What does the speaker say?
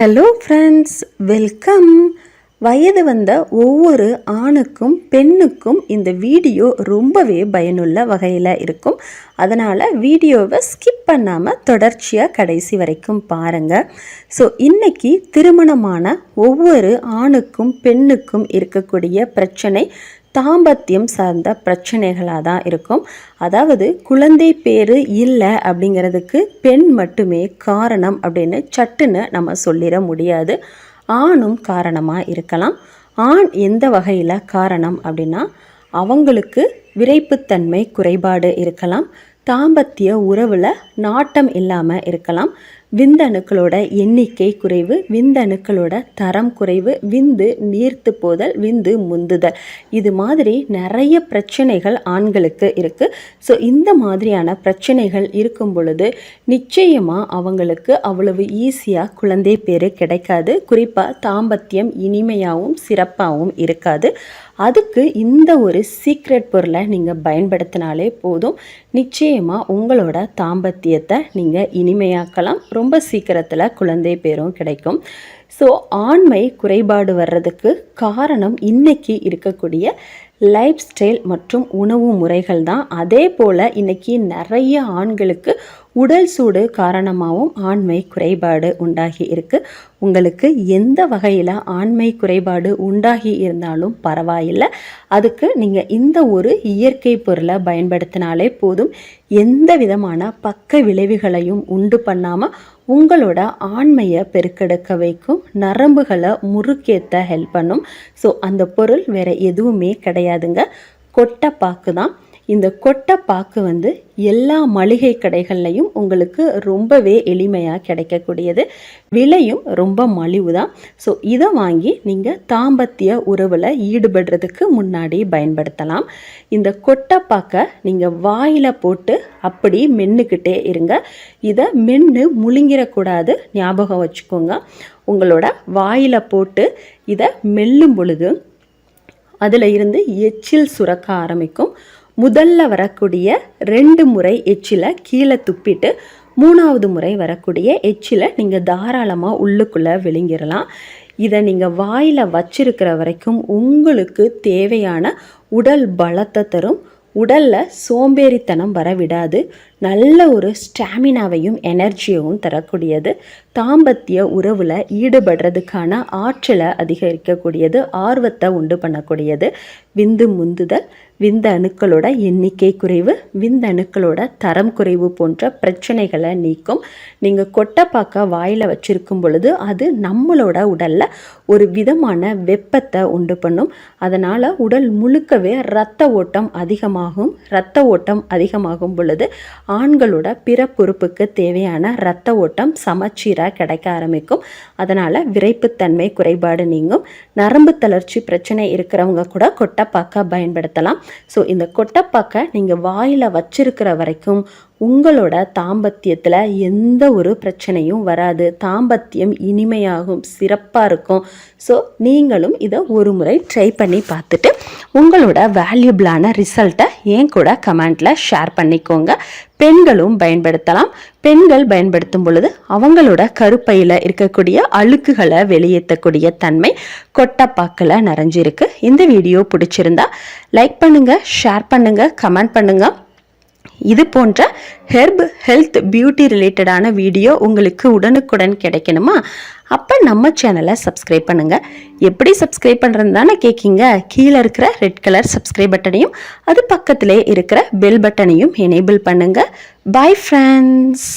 Hello friends welcome வயது வந்த ஒவ்வொரு ஆணுக்கும் பெண்ணுக்கும் இந்த வீடியோ ரொம்பவே பயனுள்ள வகையில் இருக்கும். அதனால் வீடியோவை ஸ்கிப் பண்ணாமல் தொடர்ச்சியாக கடைசி வரைக்கும் பாருங்கள் ஸோ இன்றைக்கி திருமணமான ஒவ்வொரு ஆணுக்கும் பெண்ணுக்கும் இருக்கக்கூடிய பிரச்சனை தாம்பத்தியம் சார்ந்த பிரச்சனைகளாக தான் இருக்கும். அதாவது குழந்தை பேர் இல்லை அப்படிங்கிறதுக்கு பெண் மட்டுமே காரணம் அப்படின்னு சட்டுன்னு நம்ம சொல்லிட முடியாது. ஆணும் காரணமாக இருக்கலாம். ஆண் எந்த வகையில் காரணம் அப்படின்னா அவங்களுக்கு விரைப்புத்தன்மை குறைபாடு இருக்கலாம். தாம்பத்திய உறவில் நாட்டம் இல்லாமல் இருக்கலாம். விந்தணுக்களோட எண்ணிக்கை குறைவு விந்தணுக்களோட தரம் குறைவு விந்து நீர்த்து போதல் விந்து முந்துதல். இது மாதிரி நிறைய பிரச்சனைகள் ஆண்களுக்கு இருக்குது ஸோ இந்த மாதிரியான பிரச்சனைகள் இருக்கும் பொழுது நிச்சயமாக அவங்களுக்கு அவ்வளவு ஈஸியாக குழந்தை பேர் கிடைக்காது. குறிப்பாக தாம்பத்தியம் இனிமையாகவும் சிறப்பாகவும் இருக்காது. அதுக்கு இந்த ஒரு சீக்ரெட் பொருளை நீங்கள் பயன்படுத்தினாலே போதும். நிச்சயமாக உங்களோட தாம்பத்தியத்தை நீங்கள் இனிமையாக்கலாம். ரொம்ப சீக்கிரத்தில் குழந்தை பேரும் கிடைக்கும். ஸோ ஆண்மை குறைபாடு வர்றதுக்கு காரணம் இன்னைக்கு இருக்கக்கூடிய லைஃப் ஸ்டைல் மற்றும் உணவு முறைகள் தான். அதே போல் இன்றைக்கி நிறைய ஆண்களுக்கு உடல் சூடு காரணமாகவும் ஆண்மை குறைபாடு உண்டாகி இருக்குது உங்களுக்கு எந்த வகையில் ஆண்மை குறைபாடு உண்டாகி இருந்தாலும் பரவாயில்லை. அதுக்கு நீங்கள் இந்த ஒரு இயற்கை பொருளை பயன்படுத்தினாலே போதும். எந்த விதமான பக்க விளைவுகளையும் உண்டு பண்ணாமல் உங்களோட ஆண்மையை பெருக்கெடுக்க வைக்கும் நரம்புகளை முறுக்கேற்ற ஹெல்ப் பண்ணும். ஸோ அந்த பொருள் வேறு எதுவுமே கிடையாதுங்க. கொட்டை பாக்கு தான் இந்த கொட்டைப்பாக்கு வந்து எல்லா மளிகை கடைகள்லையும் உங்களுக்கு ரொம்பவே எளிமையாக கிடைக்கக்கூடியது. விலையும் ரொம்ப மலிவு தான் ஸோ இதை வாங்கி நீங்கள் தாம்பத்திய உறவில் ஈடுபடுறதுக்கு முன்னாடி பயன்படுத்தலாம். இந்த கொட்டைப்பாக்கை நீங்கள் வாயில் போட்டு அப்படி மென்னுக்கிட்டே இருங்க. இதை மென்று முழுங்கிடக்கூடாது. ஞாபகம் வச்சுக்கோங்க. உங்களோட வாயில் போட்டு இதை மெல்லும் பொழுது அதில் இருந்து எச்சில் சுரக்க ஆரம்பிக்கும். முதல்ல வரக்கூடிய ரெண்டு முறை எச்சில் கீழே துப்பிட்டு மூணாவது முறை வரக்கூடிய எச்சில் நீங்கள் தாராளமாக உள்ளுக்குள்ளே விழுங்கிடலாம் இதை நீங்கள் வாயில் வச்சிருக்கிற வரைக்கும் உங்களுக்கு தேவையான உடல் பலத்தை தரும். உடலில் சோம்பேறித்தனம் வர விடாது. நல்ல ஒரு ஸ்டாமினாவையும் எனர்ஜியவும் தரக்கூடியது. தாம்பத்திய உறவில் ஈடுபடுறதுக்கான ஆற்றலை அதிகரிக்கக்கூடியது ஆர்வத்தை உண்டு பண்ணக்கூடியது. விந்து முந்துதல் விந்த அணுக்களோட எண்ணிக்கை குறைவு விந்த அணுக்களோட தரம் குறைவு போன்ற பிரச்சனைகளை நீக்கும். நீங்கள் கொட்டைப்பாக்க வாயில் வச்சுருக்கும் பொழுது அது நம்மளோட உடலில் ஒரு விதமான வெப்பத்தை உண்டு பண்ணும். அதனால் உடல் முழுக்கவே இரத்த ஓட்டம் அதிகமாகும். இரத்த ஓட்டம் அதிகமாகும் பொழுது ஆண்களோட பிற பொறுப்புக்கு தேவையான இரத்த ஓட்டம் சமச்சீராக கிடைக்க ஆரம்பிக்கும். அதனால் விரைப்புத்தன்மை குறைபாடு நீங்கும். நரம்பு தளர்ச்சி பிரச்சனை இருக்கிறவங்க கூட கொட்டைப்பாக்க பயன்படுத்தலாம். ஸோ இந்த கொட்டைப்பாக்கை நீங்கள் வாயில் வச்சிருக்கிற வரைக்கும் உங்களோட தாம்பத்தியத்தில் எந்த ஒரு பிரச்சனையும் வராது. தாம்பத்தியம் இனிமையாகும் சிறப்பாக இருக்கும். ஸோ நீங்களும் இதை ஒரு முறை ட்ரை பண்ணி பார்த்துட்டு உங்களோட வேல்யூபிளான ரிசல்ட்டை ஏன் கூட கமெண்ட்டில் ஷேர் பண்ணிக்கோங்க. பெண்களும் பயன்படுத்தலாம். பெண்கள் பயன்படுத்தும் பொழுது அவங்களோட கருப்பையில் இருக்கக்கூடிய அழுக்குகளை வெளியேற்றக்கூடிய தன்மை கொட்டப்பாக்கில் நிறைஞ்சிருக்கு. இந்த வீடியோ பிடிச்சிருந்தா லைக் பண்ணுங்கள் ஷேர் பண்ணுங்கள் கமெண்ட் பண்ணுங்கள் இது போன்ற ஹெர்ப் ஹெல்த் பியூட்டி ரிலேட்டடான வீடியோ உங்களுக்கு உடனுக்குடன் கிடைக்கணுமா? அப்போ நம்ம சேனலை சப்ஸ்கிரைப் பண்ணுங்கள் எப்படி சப்ஸ்கிரைப் பண்ணுறது தானே கேட்கிங்க கீழே இருக்கிற ரெட் கலர் சப்ஸ்கிரைப் பட்டனையும் அது பக்கத்திலே இருக்கிற பெல் பட்டனையும் எனேபிள் பண்ணுங்கள் பாய் ஃப்ரெண்ட்ஸ்